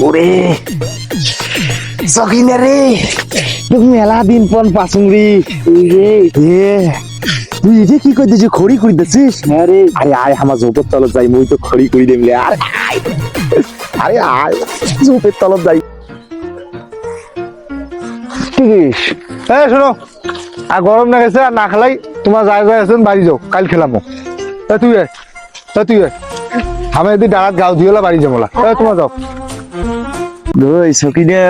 ওরে সকিনে রে তুই মেলা দিন পর পাসুং রে রে এ তুই এটি কি কই দিছিস খড়ি করি দিছিস? হ্যাঁ রে আরে আয় আমার জোপের তলত যাই মুই তো খড়ি করি দেমলে আরে আরে আয় জোপের তলত যাই। ঠিক এই শোনো আর গরম না গেছে আর না খেলাই তোমার যায় যায় আছেন বাড়ি যাও কাল খেলামো তুই তুই আমি যদি ডাঙাত গাও দিয়ে বাড়ি যাব এ তোমার যাও। ওই সকিনে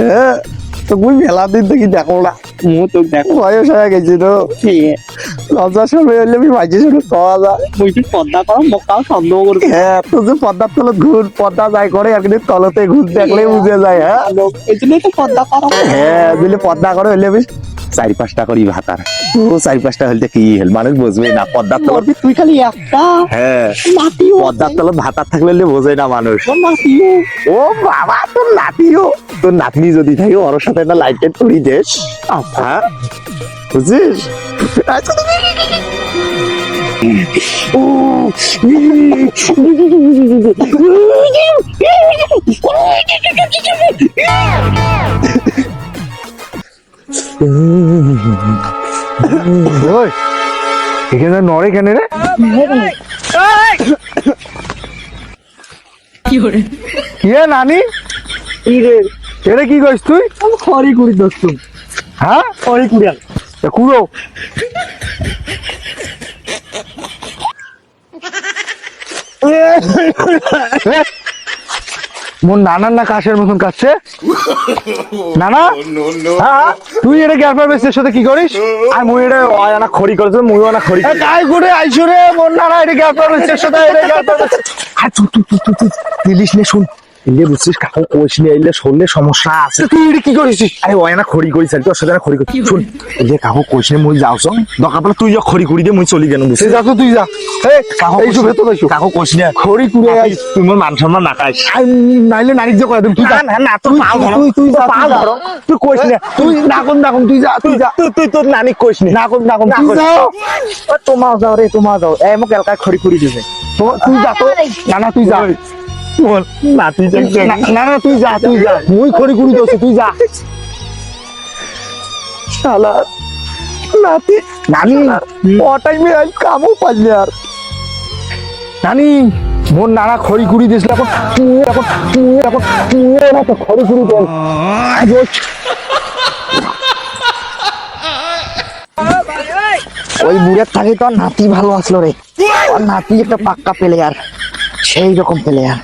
হ্যাঁ তো মুই মেলা দিন থেকে দেখো না মু তো দেখো বয়স হয়ে গেছে তো। লজ্জা সময় হইলে আমি মাঝে যায়। মুই পদ্মা করা সন্দেহ করবি হ্যাঁ তো যে পদ্মার তলত ঘুর পদ্মা যায় করে আর কিন্তু তলতে ঘুর দেখলে বুঝে যায় হ্যাঁ এই জন্যই তো পদ্মা করা হ্যাঁ দিলে পদ্মা করে হইলে বেশ চারি পাঁচটা করি ভাতার চারি পাঁচটা হইলে কি হল? মানুষ বুঝবে না পদ্মার তলত তুই খালি একটা? হ্যাঁ পদ্মার তলত ভাতার থাকলে বোঝে না মানুষ। ও বাবা তোর নাতিও। তোর নাতনি যদি থাকে ওর সাথে একটা লাইটের তুড়ি দেশ হ্যাঁ বুঝছিস? আচ্ছা, ওই এখানে নড়ে কেন রে? ইয়ে নানি? এটা কি কইস তুই? খড়ি কুড়ি দোস্ত। হ্যাঁ? খড়ি কুড়ি এ কুড়ো। এ, মোর নানার না কাশের মতন কাছে নানা? হ্যাঁ তুই এটা গ্যাসপার বেসের সাথে কি করিস? আর মুই এটা অয়ানা খড়ি করেছে মুই আনা খড়ি কাই করে আইসো রে মোর নানা এটা গ্যাসপার বেসের সাথে এটা গ্যাসপার বেসের আর তুই তুই তুই তুই দিলিস নে শুন। এলে বুঝছিস কাকু কোচ নিয়ে এলে শরীরে সমস্যা আছে। তুই এটা কি করিস আরে অয়ানা খড়ি করিস আর তোর সাথে না খড়ি করি। শুন এলে কাকু কোচ নিয়ে মুই যাওছ দরকার পড়লে তুই যা খড়ি করি দিয়ে মুই চলি তুই বুঝছিস? যা তুই যা। এই কাকু এইসব ভেতর আইসো কাকু কোচ নিয়ে খড়ি কুড়ে আইস তুই মোর মান সম্মান না খাইস নাইলে নারী যে করে দেব তুই যা। না, না, তোর তুই পা ধরো। তুই তুই যা তোর পা তুই যা। ধরো। তুই না তুই না কোন না কোন তুই যা তুই যা। তুই তুই তোর নানি কোচ নি। না কোন না কোন না তুই। যা। ও তোমার যাও রে তোমার যাও। এ মোক এলকায় খড়ি করি দিছে। তো- তুই যা তো। না না তুই যা। না না না, তুই যা তুই যা। মুই খড়ি তুই যা। শালা নাতি নানি ও আজ কামও পাইলে আর। নানি মোর নানা খড়ি কুড়ি দিয়েছিল এখন। এখন এখন না তো খড়ি দেন ওই বুড়ের থাকে তো আর নাতি ভালো আসলো রে। নাতি একটা পাক্কা প্লেয়ার সেই রকম প্লেয়ার